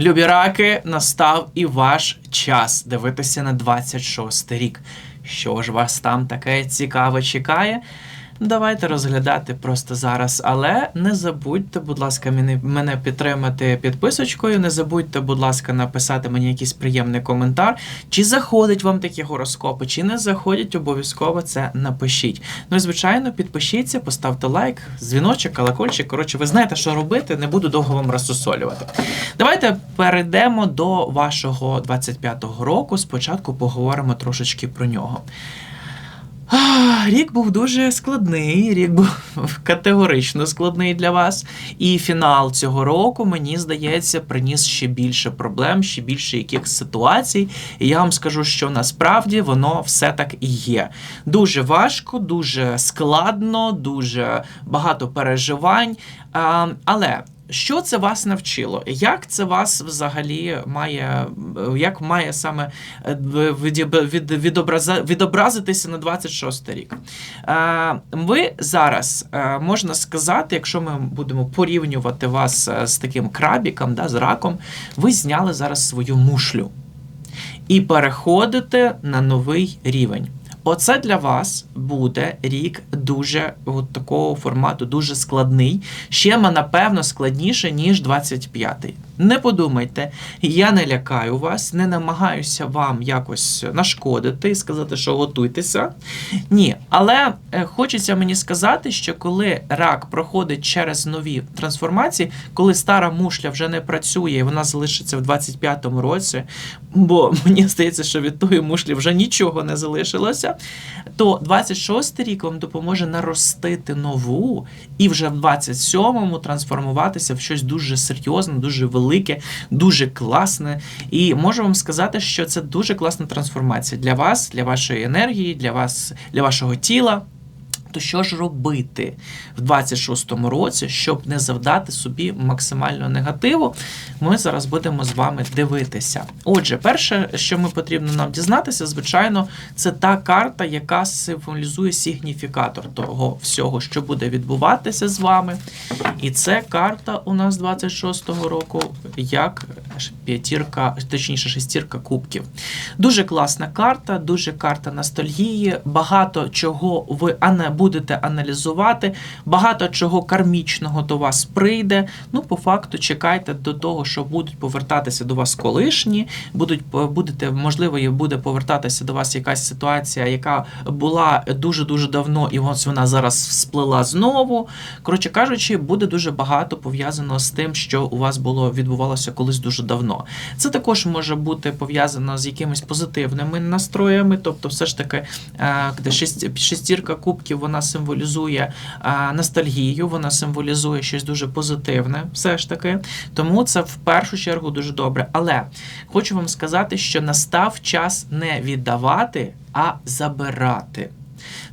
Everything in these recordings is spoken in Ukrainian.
Любі раки, настав і ваш час дивитися на 26 рік. Що ж вас там таке цікаве чекає? Давайте розглядати просто зараз. Але не забудьте, будь ласка, мене, мене підтримати підписочкою. Не забудьте, будь ласка, написати мені якийсь приємний коментар. Чи заходять вам такі гороскопи, чи не заходять, обов'язково це напишіть. Ну і звичайно, підпишіться, поставте лайк, дзвіночок, колокольчик. Коротше, ви знаєте, що робити. Не буду довго вам розсусолювати. Давайте перейдемо до вашого 25-го року. Спочатку поговоримо трошечки про нього. Рік був дуже складний, рік був категорично складний для вас. І фінал цього року, мені здається, приніс ще більше проблем, ще більше якихось ситуацій. І я вам скажу, що насправді воно все так і є. Дуже важко, дуже складно, дуже багато переживань. Але. Що це вас навчило? Як це вас взагалі має, як має саме е, відобразитися на 26 рік? Е, Ви зараз е, можна сказати, якщо ми будемо порівнювати вас е, з таким крабіком, да, з раком, ви зняли зараз свою мушлю і переходите на новий рівень. Оце для вас буде рік дуже от такого формату, дуже складний. Ще напевно складніше, ніж 25-й. Не подумайте, я не лякаю вас, не намагаюся вам якось нашкодити і сказати, що готуйтеся. Ні, але е, хочеться мені сказати, що коли рак проходить через нові трансформації, коли стара мушля вже не працює і вона залишиться в 25-му році, бо мені здається, що від тої мушлі вже нічого не залишилося, то 26 рік вам допоможе наростити нову і вже в 27-му трансформуватися в щось дуже серйозне, дуже велике, дуже класне. І можу вам сказати, що це дуже класна трансформація для вас, для вашої енергії, для вас, для вашого тіла. То що ж робити в 26-му році, щоб не завдати собі максимального негативу? Ми зараз будемо з вами дивитися. Отже, перше, що ми потрібно нам дізнатися, звичайно, це та карта, яка символізує сигніфікатор того всього, що буде відбуватися з вами. І це карта у нас 26-го року, як п'ятірка, точніше, шестірка кубків. Дуже класна карта, дуже карта ностальгії, багато чого ви будете аналізувати, багато чого кармічного до вас прийде. Ну, по факту, чекайте до того, що будуть повертатися до вас колишні, будуть будете, можливо, буде повертатися до вас якась ситуація, яка була дуже-дуже давно, і ось вона зараз всплила знову. Коротше кажучи, буде дуже багато пов'язано з тим, що у вас було відбувалося колись дуже давно. Це також може бути пов'язано з якимись позитивними настроями, тобто, все ж таки, де шестірка кубків вона символізує ностальгію, вона символізує щось дуже позитивне, все ж таки. Тому це в першу чергу дуже добре. Але хочу вам сказати, що настав час не віддавати, а забирати.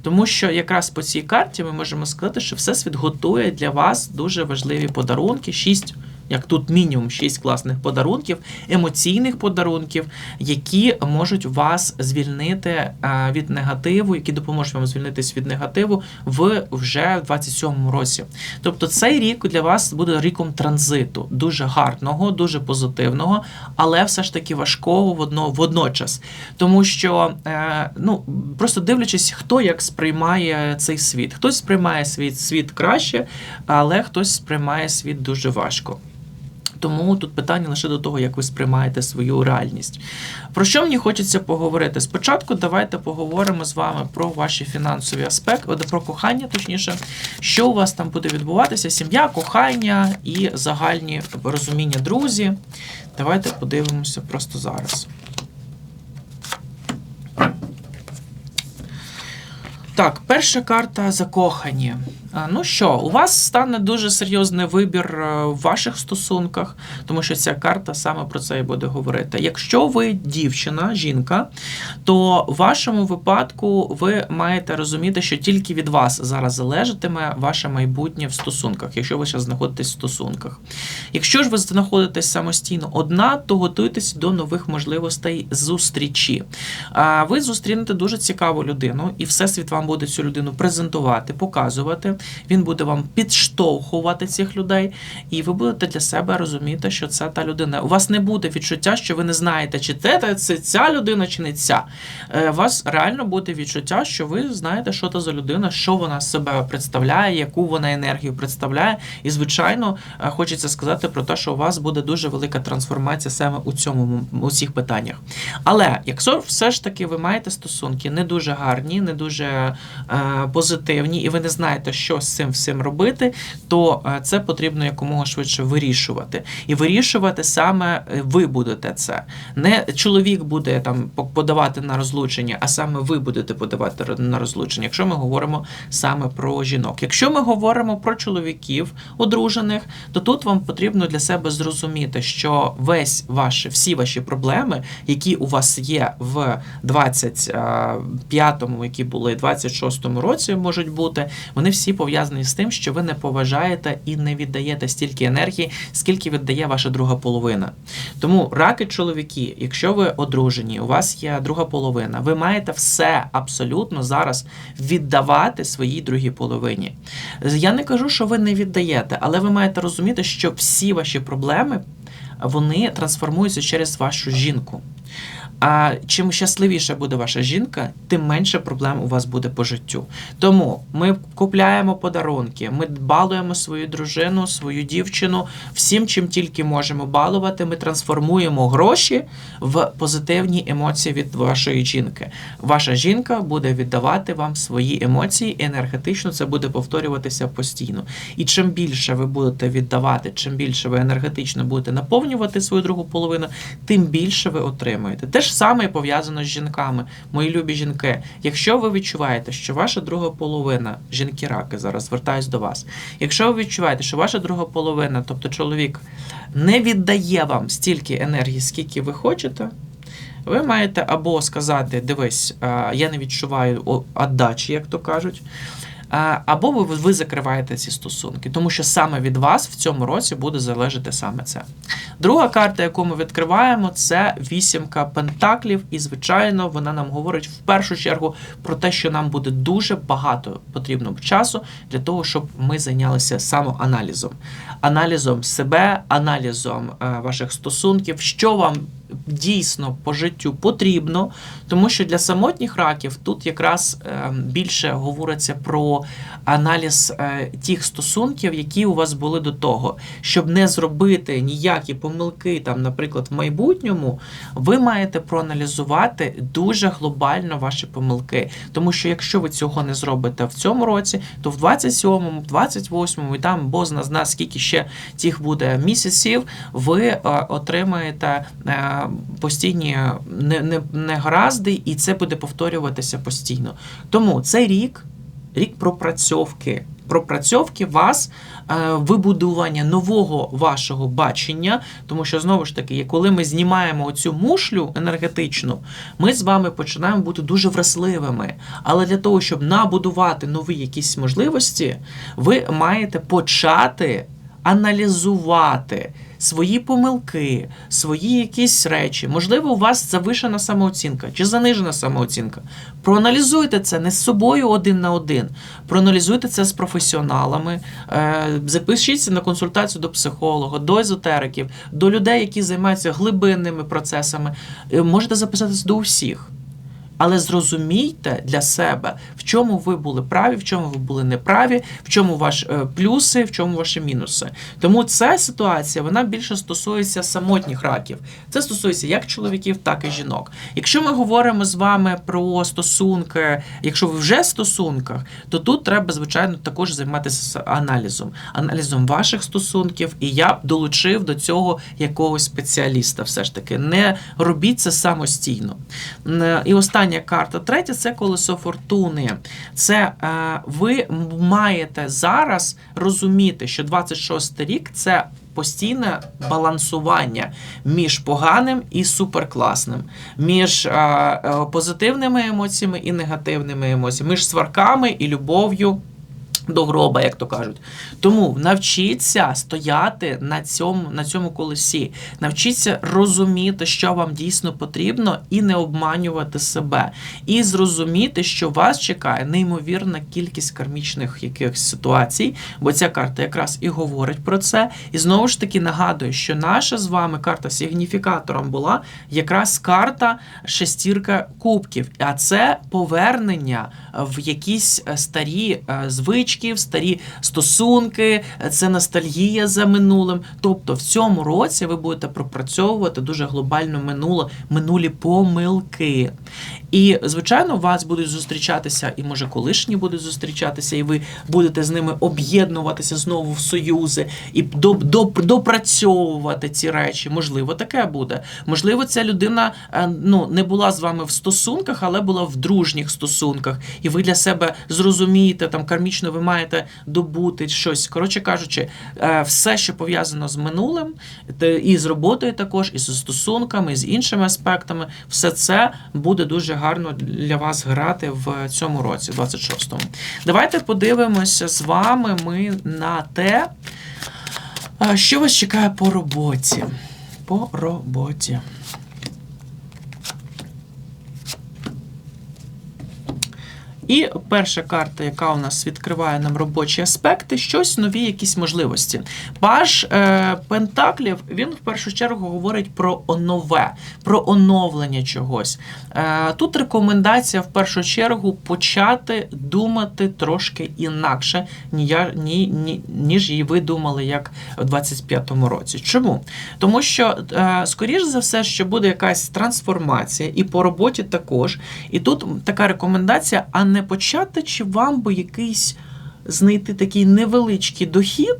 Тому що якраз по цій карті ми можемо сказати, що Всесвіт готує для вас дуже важливі подарунки. Шість як тут мінімум 6 класних подарунків, емоційних подарунків, які можуть вас звільнити е, від негативу, які допоможуть вам звільнитись від негативу в вже в 27-му році. Тобто цей рік для вас буде ріком транзиту, дуже гарного, дуже позитивного, але все ж таки важкого водно, водночас. Тому що, е, ну, просто дивлячись, хто як сприймає цей світ. Хтось сприймає світ, світ краще, але хтось сприймає світ дуже важко. Тому тут питання лише до того, як ви сприймаєте свою реальність. Про що мені хочеться поговорити? Спочатку давайте поговоримо з вами про ваші фінансові аспекти, про кохання, точніше, що у вас там буде відбуватися: сім'я, кохання і загальні розуміння друзі. Давайте подивимося просто зараз. Так, перша карта закохані. Ну що, у вас стане дуже серйозний вибір е, в ваших стосунках, тому що ця карта саме про це і буде говорити. Якщо ви дівчина, жінка, то в вашому випадку ви маєте розуміти, що тільки від вас зараз залежатиме ваше майбутнє в стосунках, якщо ви зараз знаходитесь в стосунках. Якщо ж ви знаходитесь самостійно одна, то готуйтесь до нових можливостей зустрічі. Ви зустрінете дуже цікаву людину, і всесвіт вам буде цю людину презентувати, показувати. Він буде вам підштовхувати цих людей, і ви будете для себе розуміти, що це та людина. У вас не буде відчуття, що ви не знаєте, чи це, це ця людина, чи не ця. Е, У вас реально буде відчуття, що ви знаєте, що це за людина, що вона себе представляє, яку вона енергію представляє. І, звичайно, е, хочеться сказати про те, що у вас буде дуже велика трансформація саме у цьому у цих питаннях. Але якщо все ж таки ви маєте стосунки не дуже гарні, не дуже е, позитивні, і ви не знаєте, що з цим всім робити, то е, це потрібно якомога швидше вирішувати. І вирішувати саме е, ви будете це. Не чоловік буде там подавати на розлучення, а саме ви будете подавати на розлучення, якщо ми говоримо саме про жінок. Якщо ми говоримо про чоловіків одружених, то тут вам потрібно для себе зрозуміти, що весь ваші, всі ваші проблеми, які у вас є в 25-му, які були в 26-му році, можуть бути, вони всі пов'язані з тим, що ви не поважаєте і не віддаєте стільки енергії, скільки віддає ваша друга половина. Тому раки чоловіки, якщо ви одружені, у вас є друга половина, ви маєте все абсолютно зараз віддавати своїй другій половині. Я не кажу, що ви не віддаєте, але ви маєте розуміти, що всі ваші проблеми вони трансформуються через вашу жінку. А чим щасливіша буде ваша жінка, тим менше проблем у вас буде по життю. Тому ми купляємо подарунки, ми балуємо свою дружину, свою дівчину всім, чим тільки можемо балувати. Ми трансформуємо гроші в позитивні емоції від вашої жінки. Ваша жінка буде віддавати вам свої емоції, енергетично це буде повторюватися постійно. І чим більше ви будете віддавати, чим більше ви енергетично будете наповнювати свою другу половину, тим більше ви отримуєте. Ж саме пов'язано з жінками, мої любі жінки. Якщо ви відчуваєте, що ваша друга половина, жінки-раки, зараз звертаюсь до вас. Якщо ви відчуваєте, що ваша друга половина, тобто чоловік, не віддає вам стільки енергії, скільки ви хочете. Ви маєте або сказати: дивись, я не відчуваю о- віддачі, як то кажуть. Або ви, ви закриваєте ці стосунки, тому що саме від вас в цьому році буде залежати саме це. Друга карта, яку ми відкриваємо, це вісімка пентаклів, і звичайно, вона нам говорить в першу чергу про те, що нам буде дуже багато потрібно часу для того, щоб ми зайнялися самоаналізом, аналізом себе, аналізом е, ваших стосунків, що вам дійсно по життю потрібно, тому що для самотніх раків тут якраз е, більше говориться про аналіз е, тих стосунків, які у вас були до того, щоб не зробити ніякі помилки, там, наприклад, в майбутньому, ви маєте проаналізувати дуже глобально ваші помилки. Тому що якщо ви цього не зробите в цьому році, то в 27-му, в 28-му і там бозна зна скільки ще тих буде місяців, ви е, отримаєте постійні не, не, негаразди, і це буде повторюватися постійно. Тому цей рік рік пропрацьовки. Пропрацьовки вас, е, вибудування нового вашого бачення, тому що знову ж таки, коли ми знімаємо оцю мушлю енергетичну, ми з вами починаємо бути дуже вразливими. Але для того, щоб набудувати нові якісь можливості, ви маєте почати аналізувати свої помилки, свої якісь речі. Можливо, у вас завишена самооцінка чи занижена самооцінка. Проаналізуйте це не з собою один на один. Проаналізуйте це з професіоналами. Е, Запишіться на консультацію до психолога, до езотериків, до людей, які займаються глибинними процесами. Е, Можете записатися до усіх. Але зрозумійте для себе, в чому ви були праві, в чому ви були неправі, в чому ваші е, плюси, в чому ваші мінуси. Тому ця ситуація вона більше стосується самотніх раків. Це стосується як чоловіків, так і жінок. Якщо ми говоримо з вами про стосунки, якщо ви вже в стосунках, то тут треба, звичайно, також займатися аналізом, аналізом ваших стосунків, і я б долучив до цього якогось спеціаліста. Все ж таки, не робіть це самостійно. І остання карта, третя це колесо фортуни. Це е, ви маєте зараз розуміти, що 26 рік це. Постійне балансування між поганим і суперкласним, між е, е, позитивними емоціями і негативними емоціями, між сварками і любов'ю. До гроба, як то кажуть. Тому навчіться стояти на цьому, на цьому колесі, навчіться розуміти, що вам дійсно потрібно, і не обманювати себе. І зрозуміти, що вас чекає неймовірна кількість кармічних якихось ситуацій, бо ця карта якраз і говорить про це. І знову ж таки нагадую, що наша з вами карта сигніфікатором була якраз карта шестірка кубків. А це повернення в якісь е, старі е, звички, старі стосунки, це ностальгія за минулим. Тобто в цьому році ви будете пропрацьовувати дуже глобально минуле, минулі помилки. І, звичайно, вас будуть зустрічатися, і може колишні будуть зустрічатися, і ви будете з ними об'єднуватися знову в союзи і доп- доп- допрацьовувати ці речі. Можливо, таке буде. Можливо, ця людина е, ну, не була з вами в стосунках, але була в дружніх стосунках. І ви для себе зрозумієте, там кармічно ви маєте добути щось. Коротше кажучи, е, все, що пов'язано з минулим, і з роботою також, і з стосунками, і з іншими аспектами, все це буде дуже гарно для вас грати в цьому році, 26-му. Давайте подивимося з вами ми на те, що вас чекає по роботі. По роботі. І перша карта, яка у нас відкриває нам робочі аспекти, щось нові, якісь можливості. Паж е, Пентаклів він в першу чергу говорить про нове, про оновлення чогось. Е, тут рекомендація в першу чергу почати думати трошки інакше, ні, ні, ні, ніж і ви думали, як у 25-му році. Чому? Тому що, е, скоріш за все, що буде якась трансформація, і по роботі також. І тут така рекомендація: а не почати, чи вам би якийсь знайти такий невеличкий дохід,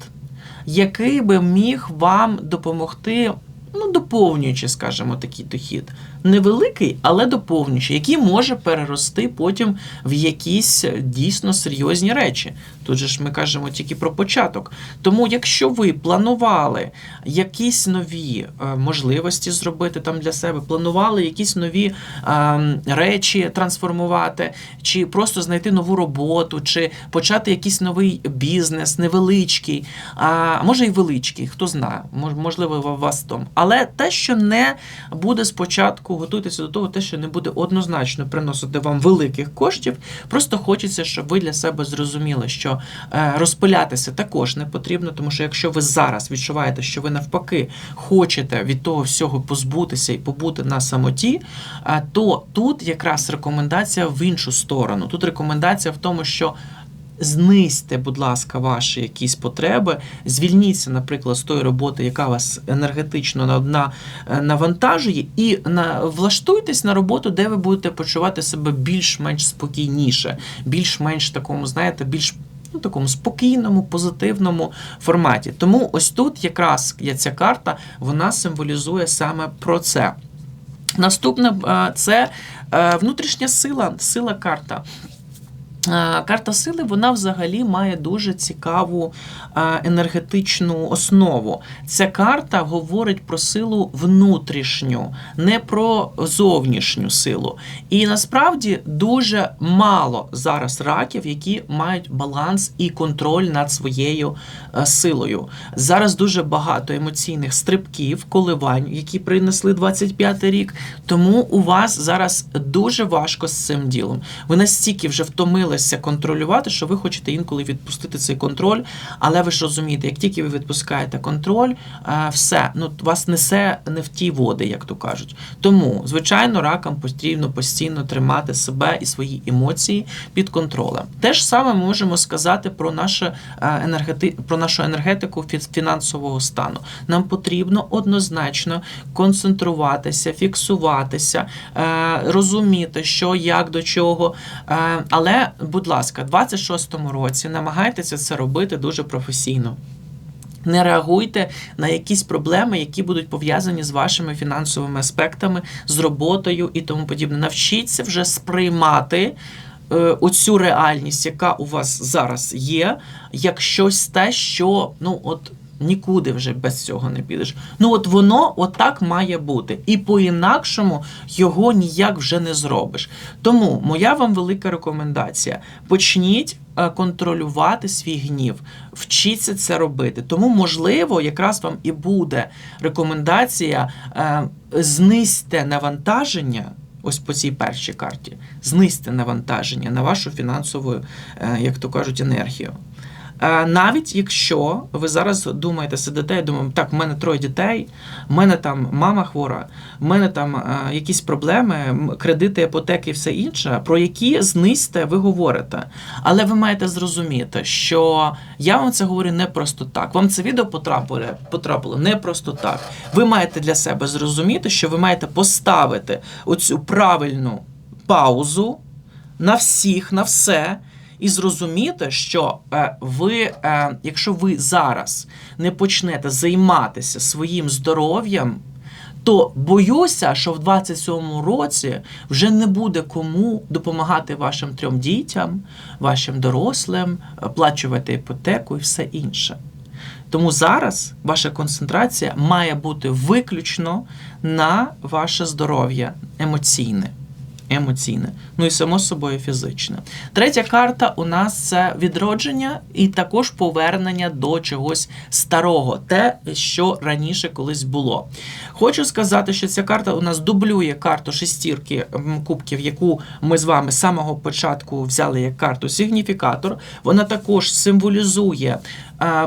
який би міг вам допомогти, ну, доповнюючи, скажімо, такий дохід. Невеликий, але доповнюючий, який може перерости потім в якісь е, дійсно серйозні речі. Тут же ж ми кажемо тільки про початок. Тому, якщо ви планували якісь нові е, можливості зробити там для себе, планували якісь нові е, речі трансформувати, чи просто знайти нову роботу, чи почати якийсь новий бізнес, невеличкий, а може і величкий, хто знає, можливо, у вас там. Але те, що не буде спочатку, готуйтеся до того, те, що не буде однозначно приносити вам великих коштів. Просто хочеться, щоб ви для себе зрозуміли, що е, розпилятися також не потрібно, тому що якщо ви зараз відчуваєте, що ви навпаки хочете від того всього позбутися і побути на самоті, е, то тут якраз рекомендація в іншу сторону. Тут рекомендація в тому, що знизьте, будь ласка, ваші якісь потреби, звільніться, наприклад, з тої роботи, яка вас енергетично е, навантажує, і на, влаштуйтесь на роботу, де ви будете почувати себе більш-менш спокійніше, більш-менш такому, знаєте, більш. Ну, такому спокійному, позитивному форматі. Тому ось тут якраз є ця карта, вона символізує саме про це. Наступне е, це е, внутрішня сила, сила карта. Карта сили вона взагалі має дуже цікаву енергетичну основу. Ця карта говорить про силу внутрішню, не про зовнішню силу. І насправді дуже мало зараз раків, які мають баланс і контроль над своєю силою. Зараз дуже багато емоційних стрибків, коливань, які принесли 25 рік. Тому у вас зараз дуже важко з цим ділом. Ви настільки вже втомилися контролювати, що ви хочете інколи відпустити цей контроль. Але ви ж розумієте, як тільки ви відпускаєте контроль, е, все ну вас несе не в ті води, як то кажуть. Тому, звичайно, ракам потрібно постійно тримати себе і свої емоції під контролем. Те ж саме можемо сказати про наше е, енергети... про нашу енергетику фінансового стану. Нам потрібно однозначно концентруватися, фіксуватися, е, розуміти, що як до чого. Е, але, будь ласка, в 26-му році намагайтеся це робити дуже професійно. Не реагуйте на якісь проблеми, які будуть пов'язані з вашими фінансовими аспектами, з роботою і тому подібне. Навчіться вже сприймати оцю реальність, яка у вас зараз є, як щось те, що ну от Нікуди вже без цього не підеш. Ну от воно отак має бути. І по-інакшому його ніяк вже не зробиш. Тому моя вам велика рекомендація: почніть е, контролювати свій гнів, вчіться це робити. Тому, можливо, якраз вам і буде рекомендація е, знизьте навантаження. Ось по цій першій карті. Знизьте навантаження на вашу фінансову, е, як то кажуть, енергію. Е, Навіть якщо ви зараз думаєте, сидите і думаєте, так, в мене троє дітей, в мене там мама хвора, в мене там е, якісь проблеми, кредити, іпотеки і все інше, про які знизьте ви говорите. Але ви маєте зрозуміти, що я вам це говорю не просто так. Вам це відео потрапило, потрапило не просто так. Ви маєте для себе зрозуміти, що ви маєте поставити оцю правильну паузу на всіх, на все. І зрозуміти, що е, ви, е, якщо ви зараз не почнете займатися своїм здоров'ям, то боюся, що в 27-му році вже не буде кому допомагати вашим трьом дітям, вашим дорослим, оплачувати іпотеку і все інше. Тому зараз ваша концентрація має бути виключно на ваше здоров'я емоційне. Емоційне, ну і само собою фізичне. Третя карта у нас це відродження і також повернення до чогось старого, те, що раніше колись було. Хочу сказати, що ця карта у нас дублює карту шестірки кубків, яку ми з вами з самого початку взяли як карту сигніфікатор. Вона також символізує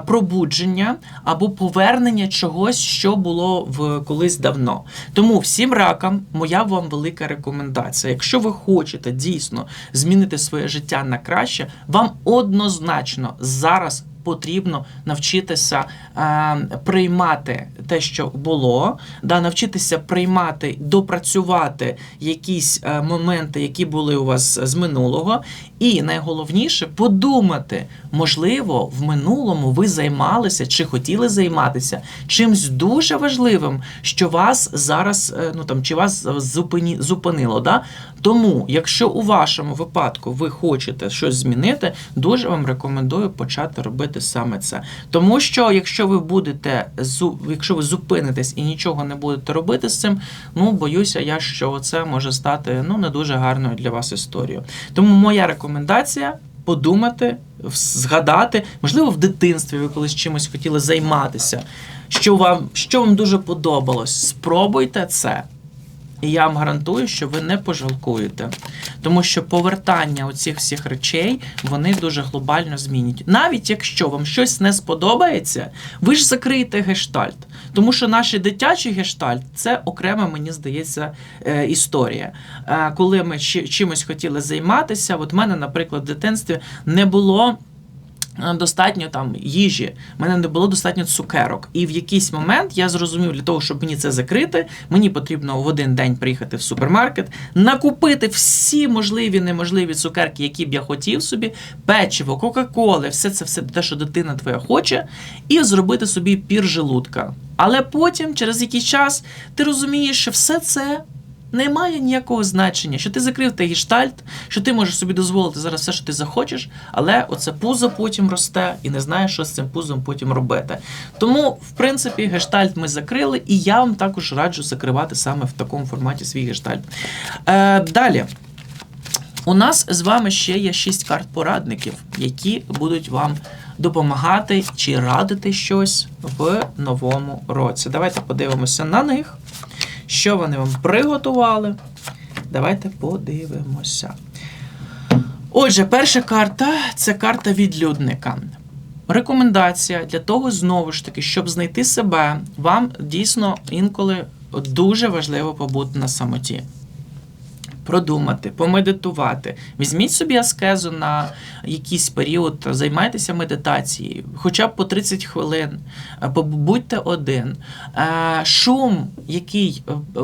пробудження або повернення чогось, що було в колись давно. Тому всім ракам моя вам велика рекомендація. Якщо ви хочете дійсно змінити своє життя на краще, вам однозначно зараз. Потрібно навчитися е, приймати те, що було, да, навчитися приймати, допрацювати якісь е, моменти, які були у вас з минулого, і найголовніше подумати, можливо, в минулому ви займалися чи хотіли займатися чимсь дуже важливим, що вас зараз, е, ну там чи вас зупині, зупинило. Да? Тому, якщо у вашому випадку ви хочете щось змінити, дуже вам рекомендую почати робити саме це. Тому що якщо ви будете якщо ви зупинитесь і нічого не будете робити з цим, ну боюся я, що це може стати ну не дуже гарною для вас історією. Тому моя рекомендація. Подумати, згадати, можливо, в дитинстві ви колись чимось хотіли займатися, що вам, що вам дуже подобалось. Спробуйте це. І я вам гарантую, що ви не пожалкуєте. Тому що повертання оцих всіх речей вони дуже глобально змінять. Навіть якщо вам щось не сподобається, ви ж закриєте гештальт. Тому що наш дитячий гештальт це окрема, мені здається, е, історія. Е, Коли ми чи- чимось хотіли займатися, от в мене, наприклад, в дитинстві не було. Е, Достатньо там їжі, в мене не було достатньо цукерок. І в якийсь момент я зрозумів, для того, щоб мені це закрити, мені потрібно в один день приїхати в супермаркет, накупити всі можливі неможливі цукерки, які б я хотів собі, печиво, кока-коли, все це все те, що дитина твоя хоче, і зробити собі пір желудка. Але потім, через якийсь час, ти розумієш, що все це не має ніякого значення, що ти закрив той гештальт, що ти можеш собі дозволити зараз все, що ти захочеш, але оце пузо потім росте і не знаєш, що з цим пузом потім робити. Тому, в принципі, гештальт ми закрили, і я вам також раджу закривати саме в такому форматі свій гештальт. Е, далі. У нас з вами ще є шість карт порадників, які будуть вам допомагати чи радити щось в новому році. Давайте подивимося на них, що вони вам приготували. Давайте подивимося. Отже, перша карта це карта відлюдника. Рекомендація для того, знову ж таки, щоб знайти себе, вам дійсно інколи дуже важливо побути на самоті продумати, помедитувати. Візьміть собі аскезу на якийсь період, займайтеся медитацією, хоча б по 30 хвилин, е, побудьте один. Е, Шум, який е,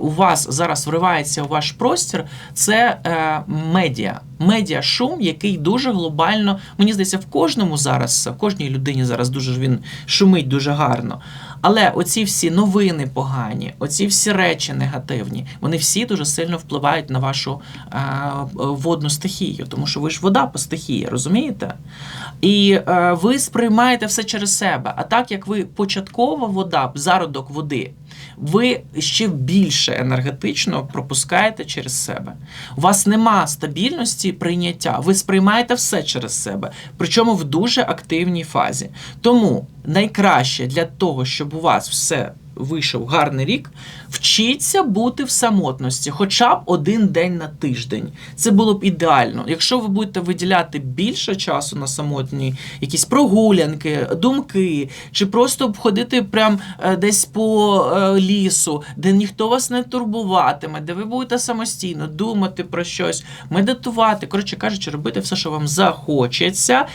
у вас зараз вривається у ваш простір, це медіа. Медіа шум, який дуже глобально, мені здається, в кожному зараз, в кожній людині зараз дуже він шумить дуже гарно. Але оці всі новини погані, оці всі речі негативні, вони всі дуже сильно впливають на вашу е, водну стихію, тому що ви ж вода по стихії, розумієте? І е, ви сприймаєте все через себе. А так як ви початкова вода, зародок води, ви ще більше енергетично пропускаєте через себе. У вас нема стабільності прийняття, ви сприймаєте все через себе, причому в дуже активній фазі. Тому найкраще для того, щоб у вас все вийшов гарний рік, вчіться бути в самотності, хоча б один день на тиждень. Це було б ідеально. Якщо ви будете виділяти більше часу на самотні, якісь прогулянки, думки, чи просто б ходити прям е, десь по е, лісу, де ніхто вас не турбуватиме, де ви будете самостійно думати про щось, медитувати. Коротше кажучи, робити все, що вам захочеться,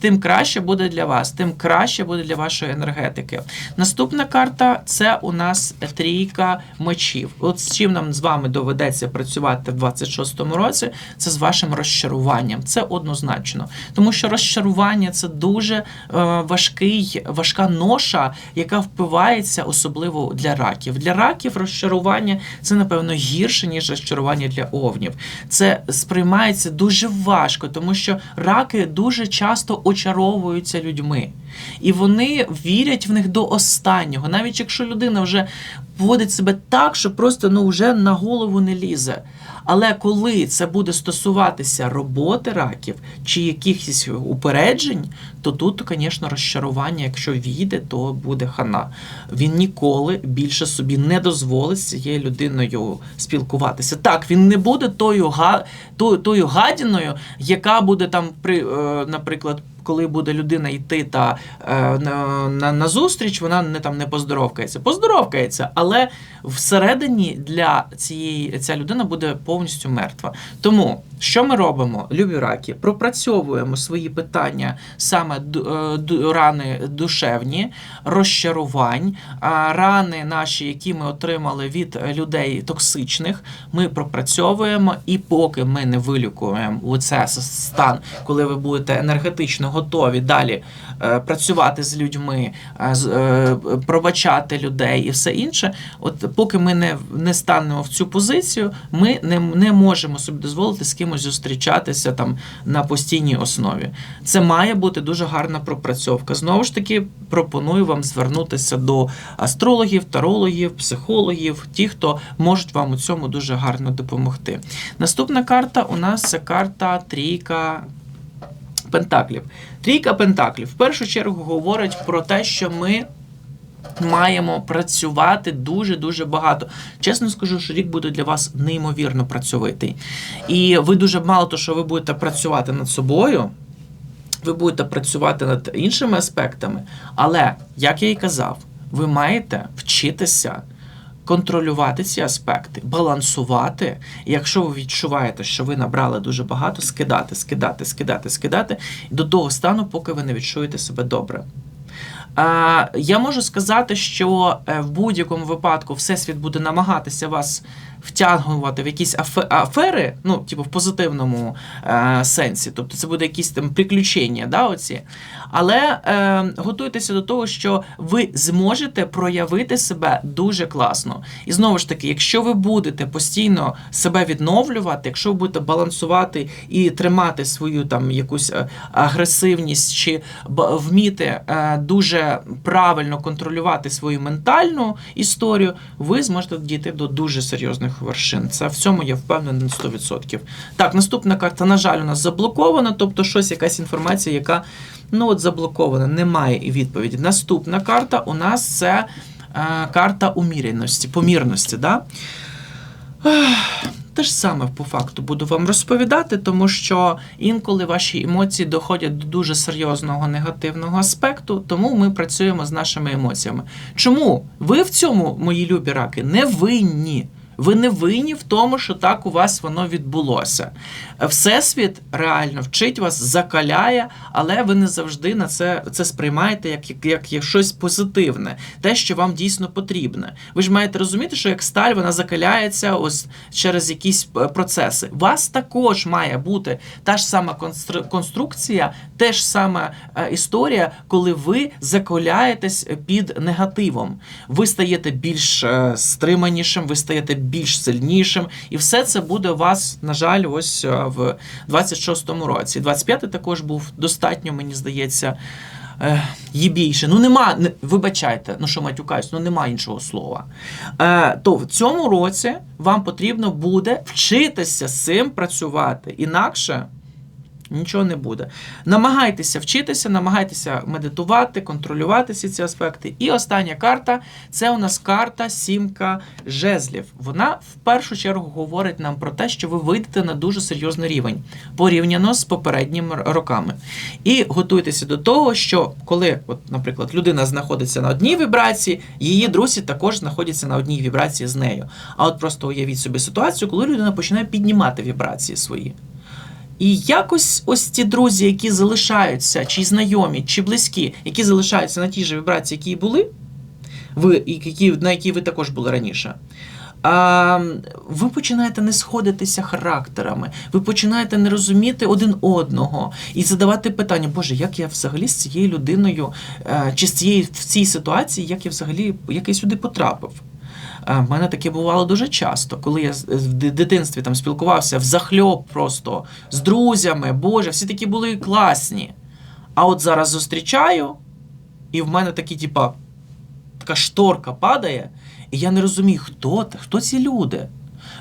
тим краще буде для вас, тим краще буде для вашої енергетики. Наступна карта це у нас трійка мечів. От з чим нам з вами доведеться працювати в 26-му році, це з вашим розчаруванням. Це однозначно. Тому що розчарування це дуже е, важкий, важка ноша, яка впивається особливо для раків. Для раків розчарування це, напевно, гірше, ніж розчарування для овнів. Це сприймається дуже важко, тому що раки дуже часто очаровуються людьми. І вони вірять в них до останнього, навіть якщо людина вже поводить себе так, що просто ну вже на голову не лізе. Але коли це буде стосуватися роботи раків чи якихось упереджень, то тут, звісно, розчарування, якщо війде, то буде хана. Він ніколи більше собі не дозволить цією людиною спілкуватися. Так, він не буде тою, тою, тою гадіною, яка буде там при, е, наприклад. Коли буде людина йти та е, на, на, на зустріч, вона не там не поздоровкається. Поздоровкається, але всередині для цієї ця людина буде повністю мертва. Тому що ми робимо, любі раки? Пропрацьовуємо свої питання саме ду- е, рани душевні, розчарувань, рани наші, які ми отримали від людей токсичних, ми пропрацьовуємо, і поки ми не вилікуємо у це стан, коли ви будете енергетично готові далі е, працювати з людьми, е, е, пробачати людей і все інше. От поки ми не, не станемо в цю позицію, ми не, не можемо собі дозволити з кимось зустрічатися там на постійній основі. Це має бути дуже гарна пропрацьовка. Знову ж таки, пропоную вам звернутися до астрологів, тарологів, психологів, ті, хто можуть вам у цьому дуже гарно допомогти. Наступна карта у нас це карта трійка пентаклів. Трійка пентаклів в першу чергу говорить про те, що ми. Маємо працювати дуже дуже багато. Чесно скажу, що рік буде для вас неймовірно працьовитий. І ви дуже мало того, що ви будете працювати над собою, ви будете працювати над іншими аспектами. Але, як я і казав, ви маєте вчитися контролювати ці аспекти, балансувати. Якщо ви відчуваєте, що ви набрали дуже багато, скидати, скидати, скидати, скидати до того стану, поки ви не відчуєте себе добре. Я можу сказати, що е, в будь-якому випадку Всесвіт буде намагатися вас втягувати в якісь афе- афери, ну, типу, в позитивному е, сенсі. Тобто це буде якісь там приключення, да, оці. Але е, готуйтеся до того, що ви зможете проявити себе дуже класно. І знову ж таки, якщо ви будете постійно себе відновлювати, якщо ви будете балансувати і тримати свою там якусь е, агресивність чи вміти е, дуже правильно контролювати свою ментальну історію, ви зможете дійти до дуже серйозних вершин. Це в цьому я впевнений на 100%. Так, наступна карта, на жаль, у нас заблокована, тобто щось, якась інформація, яка ну от заблокована, немає і відповіді. Наступна карта у нас це е, карта уміряності, помірності. Да? Те ж саме по факту буду вам розповідати, тому що інколи ваші емоції доходять до дуже серйозного негативного аспекту, тому ми працюємо з нашими емоціями. Чому ви в цьому, мої любі раки, не винні? Ви не винні в тому, що так у вас воно відбулося. Всесвіт реально вчить вас, закаляє, але ви не завжди на це, це сприймаєте як, як, як, як щось позитивне, те, що вам дійсно потрібне. Ви ж маєте розуміти, що як сталь вона закаляється ось через якісь е, процеси. У вас також має бути та ж сама констру- конструкція, те ж сама е, історія, коли ви закаляєтесь під негативом. Ви стаєте більш е, стриманішим, ви стаєте більш сильнішим, і все це буде у вас, на жаль, ось е, в 26-му році. 25-й також був достатньо, мені здається. Е, є більше. Ну нема, не, вибачайте, ну що матюкаюсь, ну нема іншого слова. Е, то в цьому році вам потрібно буде вчитися з цим працювати. Інакше нічого не буде. Намагайтеся вчитися, намагайтеся медитувати, контролювати всі ці аспекти. І остання карта це у нас карта сімка жезлів. Вона в першу чергу говорить нам про те, що ви вийдете на дуже серйозний рівень порівняно з попередніми роками. І готуйтеся до того, що коли, от, наприклад, людина знаходиться на одній вібрації, її друзі також знаходяться на одній вібрації з нею. А от просто уявіть собі ситуацію, коли людина починає піднімати вібрації свої. І якось ось ці друзі, які залишаються, чи знайомі, чи близькі, які залишаються на тій же вібрації, які були, ви, які, на якій ви також були раніше. А, ви починаєте не сходитися характерами, ви починаєте не розуміти один одного і задавати питання, Боже, як я взагалі з цією людиною, е, чи з цією в цій ситуації, як я взагалі як я сюди потрапив? Е, В мене таке бувало дуже часто, коли я в дитинстві там спілкувався взахльоб просто з друзями, Боже, всі такі були класні. А от зараз зустрічаю, і в мене такі, типа, така шторка падає, і я не розумію, хто, хто ці люди.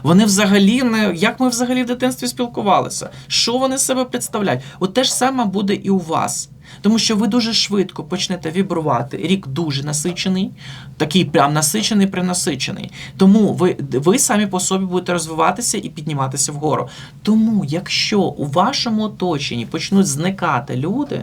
Вони взагалі не. Як ми взагалі в дитинстві спілкувалися? Що вони себе представляють? От те ж саме буде і у вас. Тому що ви дуже швидко почнете вібрувати. Рік дуже насичений, такий прям насичений, принасичений. Тому ви, ви самі по собі будете розвиватися і підніматися вгору. Тому, якщо у вашому оточенні почнуть зникати люди,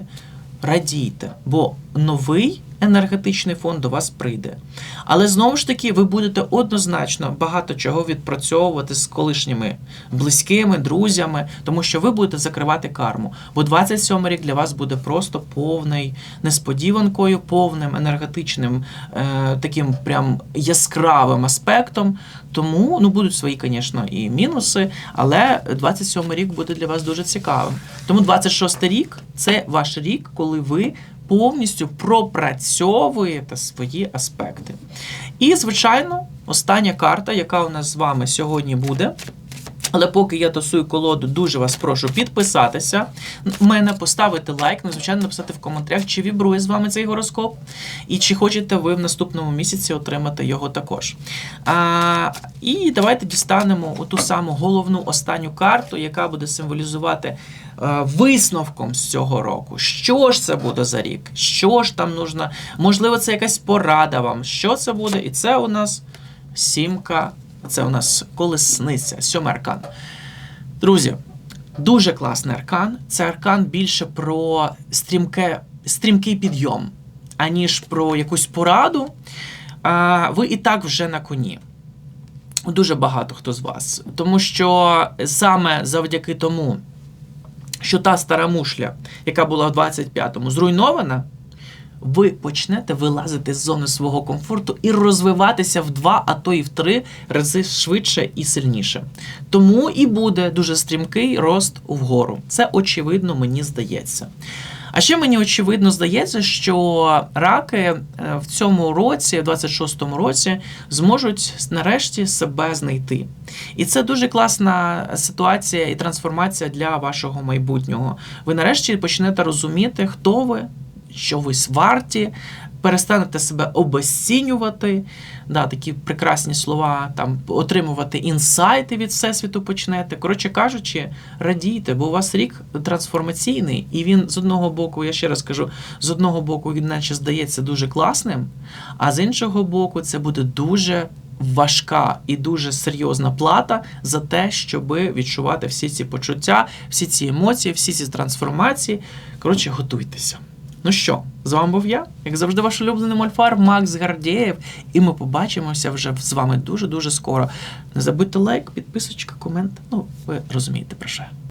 радійте, бо новий енергетичний фон до вас прийде. Але знову ж таки, ви будете однозначно багато чого відпрацьовувати з колишніми близькими, друзями, тому що ви будете закривати карму. Бо 27 рік для вас буде просто повний несподіванкою, повним енергетичним е, таким прям яскравим аспектом. Тому ну будуть свої, звісно, і мінуси, але 27 рік буде для вас дуже цікавим. Тому 26 рік це ваш рік, коли ви повністю пропрацьовуєте свої аспекти. І, звичайно, остання карта, яка у нас з вами сьогодні буде. Але поки я тасую колоду, дуже вас прошу підписатися мене, поставити лайк, ну, звичайно, написати в коментарях, чи вібрує з вами цей гороскоп, і чи хочете ви в наступному місяці отримати його також. А, і давайте дістанемо оту саму головну останню карту, яка буде символізувати е, висновком з цього року. Що ж це буде за рік? Що ж там нужно? Можливо, це якась порада вам. Що це буде? І це у нас сімка. Це у нас колесниця, сьомий аркан. Друзі, дуже класний аркан. Це аркан більше про стрімке, стрімкий підйом, аніж про якусь пораду. А, ви і так вже на коні. Дуже багато хто з вас. Тому що саме завдяки тому, що та стара мушля, яка була в 25-му, зруйнована, ви почнете вилазити з зони свого комфорту і розвиватися в два, а то і в три рази швидше і сильніше. Тому і буде дуже стрімкий рост вгору. Це очевидно, мені здається. А ще мені очевидно здається, що раки е, в цьому році, в 26-му році, зможуть нарешті себе знайти. І це дуже класна ситуація і трансформація для вашого майбутнього. Ви нарешті почнете розуміти, хто ви, що ви варті, перестанете себе обесцінювати, да, такі прекрасні слова, там, отримувати інсайти від Всесвіту почнете. Коротше кажучи, радійте, бо у вас рік трансформаційний, і він з одного боку, я ще раз кажу, з одного боку він наче здається дуже класним, а з іншого боку, це буде дуже. Важка і дуже серйозна плата за те, щоб відчувати всі ці почуття, всі ці емоції, всі ці трансформації. Коротше, готуйтеся. Ну що, з вами був я, як завжди, ваш улюблений мольфар Макс Гардєєв. І ми побачимося вже з вами дуже-дуже скоро. Не забудьте лайк, підписочка, комент. Ну, ви розумієте про що.